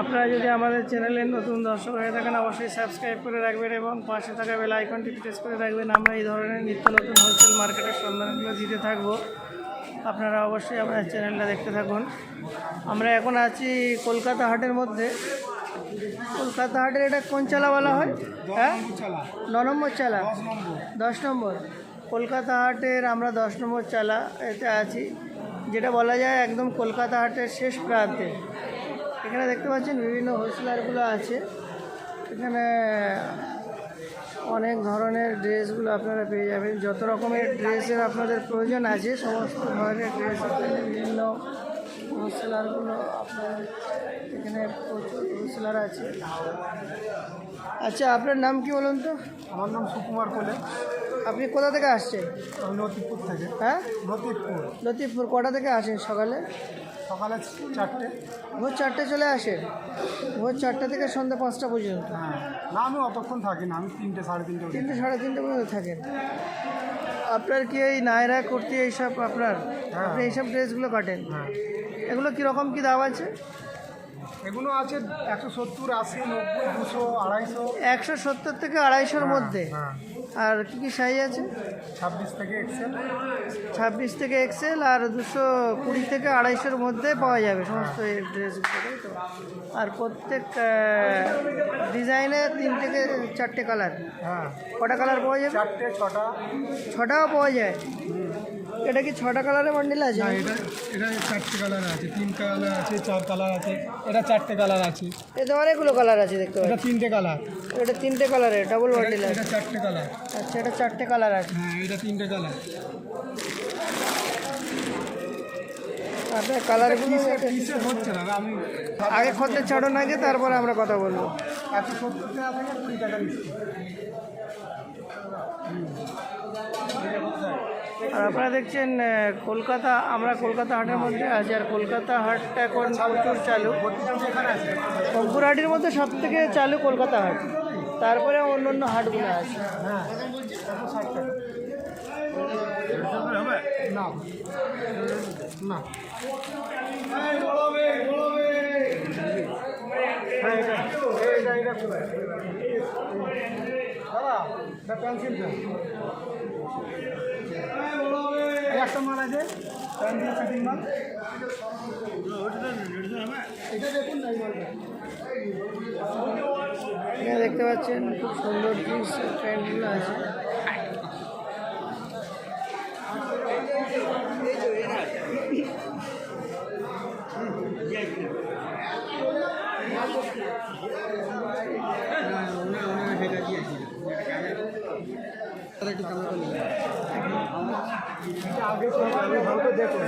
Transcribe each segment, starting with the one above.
আপনারা যদি আমাদের চ্যানেলের নতুন দর্শক হয়ে থাকেন, অবশ্যই সাবস্ক্রাইব করে রাখবেন এবং পাশে থাকা বেল আইকনটি প্রেস করে রাখবেন। আমরা এই ধরনের নিত্য নতুন হোলসেল মার্কেটের সন্ধানগুলো দিতে থাকব। আপনারা অবশ্যই আমাদের চ্যানেলটা দেখতে থাকুন। আমরা এখন আছি কলকাতা হাটের মধ্যে। কলকাতা হাটের এটা কোন চালা বলা হয়? হ্যাঁ? ন নম্বর চালা? দশ নম্বর। কলকাতা হাটের আমরা দশ নম্বর চালা এতে আছি, যেটা বলা যায় একদম কলকাতা হাটের শেষ প্রান্তে। এখানে দেখতে পাচ্ছেন বিভিন্ন হোলসেলারগুলো আছে। এখানে অনেক ধরনের ড্রেসগুলো আপনারা পেয়ে যাবেন। যত রকমের ড্রেসের আপনাদের প্রয়োজন আছে, সমস্ত ধরনের ড্রেস বিভিন্ন হোলসেলারগুলো আপনার এখানে প্রচুর হোলসেলার আছে। আচ্ছা আপনার নাম কি বলুন তো? আমার নাম সুকুমার কোলে। আপনি কোথা থেকে আসছেন? লতিফপুর থেকে। হ্যাঁ? লতিফপুর। লতিফপুর কটা থেকে আসেন সকালে? সকালে চারটে। ভোর চারটে চলে আসেন? ভোর চারটে থেকে সন্ধ্যা পাঁচটা পর্যন্ত? হ্যাঁ। না আমি অতক্ষণ থাকি না আমি তিনটে সাড়ে তিনটে তিনটে সাড়ে তিনটে পর্যন্ত থাকেন। আপনার কি এই নায়রা কুর্তি এইসব আপনার? হ্যাঁ। আপনি এইসব ড্রেসগুলো কাটেন? হ্যাঁ। এগুলো কীরকম কী দাম আছে? এগুলো আছে একশো সত্তর আশি নব্বই দুশো আড়াইশো। একশো সত্তর থেকে আড়াইশোর মধ্যে? হ্যাঁ। আর কী কী সাইজ আছে? ছাব্বিশ থেকে এক্সেল। ছাব্বিশ থেকে এক্সেল আর দুশো কুড়ি থেকে আড়াইশোর মধ্যে পাওয়া যাবে সমস্ত এই ড্রেসগুলো তো। আর প্রত্যেক ডিজাইনে তিন থেকে চারটে কালার। হ্যাঁ। কটা কালার পাওয়া যাবে? চারটে ছটা। ছটাও পাওয়া যায়? এটা কি ছটা কালারের বান্ডিল আছে? না এটা এটা চারটে কালার আছে। তিন কালার আছে চার কালার আছে। এটা চারটে কালার আছে। এতে অনেকগুলো কালার আছে দেখতে এটা তিনটে কালার। এটা তিনটে কালারের ডাবল বান্ডিল আছে এটা চারটে কালার। আচ্ছা এটা চারটে কালার আছে। হ্যাঁ এটা তিনটে কালার। আপনার কালারগুলো হচ্ছে না? আমি আগে খদ্দের ছাড়ুন আগে তারপরে আমরা কথা বলব। একশো সত্তর টাকা থেকে কুড়ি টাকা আর আপনারা দেখছেন কলকাতা, আমরা কলকাতা হাটের মধ্যে আছি, আর কলকাতা হাটটা এখন প্রচুর চালু। শঙ্কুরহাটির মধ্যে সব থেকে চালু কলকাতা হাট। তারপরে অন্য অন্য হাটগুলো আছে। না না হ্যাঁ এটা এটা এটা দাদা এটা পেন্সিল পেন একটা মাল আছে পেন্সিল মাল। এটা দেখুন দেখতে পাচ্ছেন, খুব সুন্দর জিনিস প্যান্টগুলো আছে। আগে তো আমি ভালো দেখুন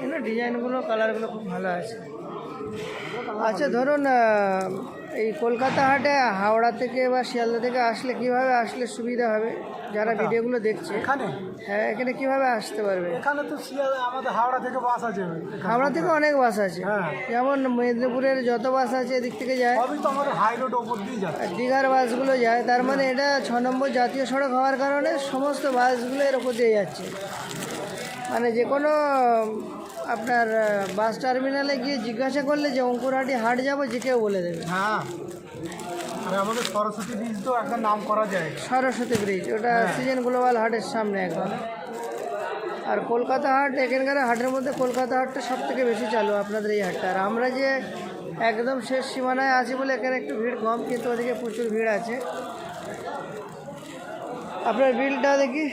এগুলো ডিজাইনগুলো কালারগুলো খুব ভালো আছে। আচ্ছা ধরুন এই কলকাতা হাটে হাওড়া থেকে বা শিয়ালদা থেকে আসলে কীভাবে আসলে সুবিধা হবে? যারা ভিডিওগুলো দেখছে। এখানে? হ্যাঁ এখানে কীভাবে আসতে পারবে? এখানে তো শিয়াল আমাদের হাওড়া থেকে বাস আছে। হাওড়া থেকে অনেক বাস আছে। হ্যাঁ। যেমন মেদিনীপুরের যত বাস আছে এদিক থেকে যায়। সবই তো আমাদের হাই রোড ওপর দিয়ে আর দীঘার বাসগুলো যায়। তার মানে এটা ছ নম্বর জাতীয় সড়ক হওয়ার কারণে সমস্ত বাসগুলো এর ওপর দিয়ে যাচ্ছে। মানে যে কোনো আপনার বাস টার্মিনালে গিয়ে জিজ্ঞাসা করলে যে অঙ্কুরহাটি হাট যাব যে কেউ বলে দেবে। হ্যাঁ। আর আমাদের সরস্বতী ব্রিজ তো একটা নাম করা যায়। সরস্বতী ব্রিজ ওটা সিজন গ্লোবাল হাটের সামনে একদম। আর কলকাতা হাট এখানকার হাটের মধ্যে কলকাতা হাটটা সব থেকে বেশি চালু আপনাদের এই হাটটা। আর আমরা যে একদম শেষ সীমানায় আছি বলে এখানে একটু ভিড় কম কিন্তু ওদিকে প্রচুর ভিড় আছে। আপনার বিলটা দেখি।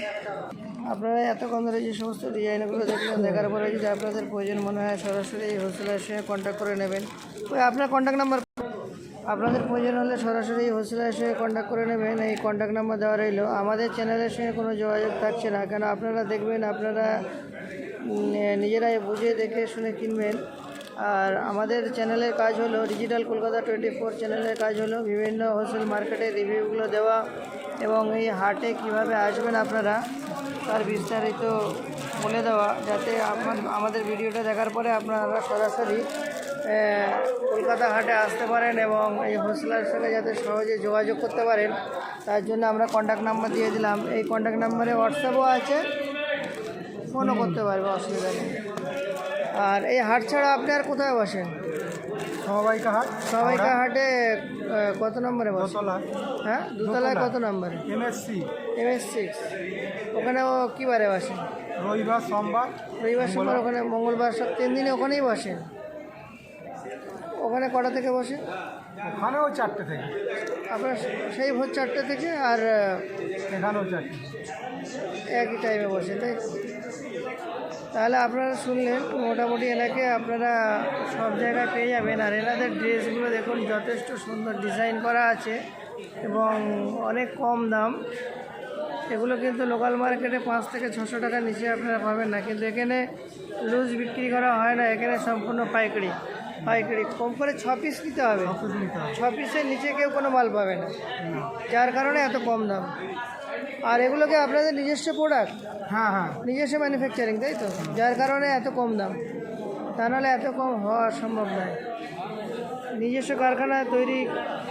আপনারা এতক্ষণ ধরে যে সমস্ত ডিজাইনগুলো দেখলেন, দেখার পরে যদি আপনাদের প্রয়োজন মনে হয় সরাসরি এই হোলসেলের সঙ্গে কন্ট্যাক্ট করে নেবেন। ওই আপনার কন্ট্যাক্ট নাম্বার আপনাদের প্রয়োজন হলে সরাসরি হোলসেলের সঙ্গে কন্ট্যাক্ট করে নেবেন। এই কন্ট্যাক্ট নাম্বার দেওয়া রইল। আমাদের চ্যানেলের সঙ্গে কোনো যোগাযোগ থাকছে না, কেন আপনারা দেখবেন, আপনারা নিজেরাই বুঝে দেখে শুনে কিনবেন। আর আমাদের চ্যানেলের কাজ হলো ডিজিটাল কলকাতা টোয়েন্টি ফোর চ্যানেলের কাজ হলো বিভিন্ন হোলসেল মার্কেটের রিভিউগুলো দেওয়া এবং এই হাটে কীভাবে আসবেন আপনারা তার বিস্তারিত বলে দেওয়া, যাতে আপনার আমাদের ভিডিওটা দেখার পরে আপনারা সরাসরি কলকাতা হাটে আসতে পারেন এবং এই হোলসেলার সঙ্গে যাতে সহজে যোগাযোগ করতে পারেন, তার জন্য আমরা কন্ট্যাক্ট নাম্বার দিয়ে দিলাম। এই কন্ট্যাক্ট নাম্বারে হোয়াটসঅ্যাপও আছে। ফোনও করতে পারবে, অসুবিধা নেই। আর এই হাট ছাড়া আপনি আর কোথায় বসেন? সমবায়িকা হাট সবাইকার হাটে কত নম্বরে বসেন দোতলা। হ্যাঁ? দুতলায় কত নম্বরে? এমএসসি এম এস সিক্স ওখানেও কী বারে বসেন রবিবার সোমবার রবিবার সোমবার ওখানে মঙ্গলবার সব তিন দিনে ওখানেই বসেন ওখানে কটা থেকে বসে? ওখানেও চারটে থেকে। আপনার সেই ভোর চারটে থেকে আর এখানেও চারটে। একই টাইমে বসে তাই? তাহলে আপনারা শুনলেন মোটামুটি এনাকে আপনারা সব জায়গায় পেয়ে যাবেন। আর এনাদের ড্রেসগুলো দেখুন যথেষ্ট সুন্দর ডিজাইন করা আছে এবং অনেক কম দাম। এগুলো কিন্তু লোকাল মার্কেটে পাঁচ থেকে ছশো টাকার নিচে আপনারা পাবেন না। কিন্তু এখানে লুজ বিক্রি করা হয় না এখানে সম্পূর্ণ পাইকারি। পাইকারি কম করে ছ পিস নিতে হবে। নিতে হবে। ছ পিসের নিচে কেউ কোনো মাল পাবে না। যার কারণে এত কম দাম। আর এগুলোকে আপনাদের নিজস্ব প্রোডাক্ট হ্যাঁ হ্যাঁ। নিজস্ব ম্যানুফ্যাকচারিং তাই তো? যার কারণে এত কম দাম। তা নাহলে এত কম হওয়া সম্ভব নয়। নিজস্ব কারখানায় তৈরি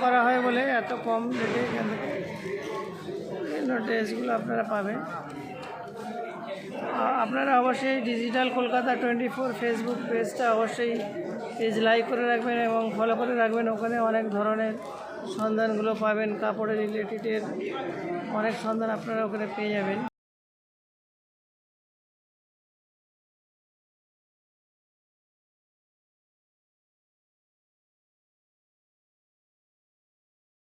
করা হয় বলে এত কম রেটে এখান থেকে বিভিন্ন ড্রেসগুলো আপনারা পাবেন। আপনারা অবশ্যই digital Kolkata twenty four Facebook পেজটা অবশ্যই পেজ লাইক করে রাখবেন এবং ফলো করে রাখবেন। ওখানে অনেক ধরনের সন্ধানগুলো পাবেন কাপড়ের রিলেটেডের অনেক সন্ধান আপনারা ওখানে পেয়ে যাবেন।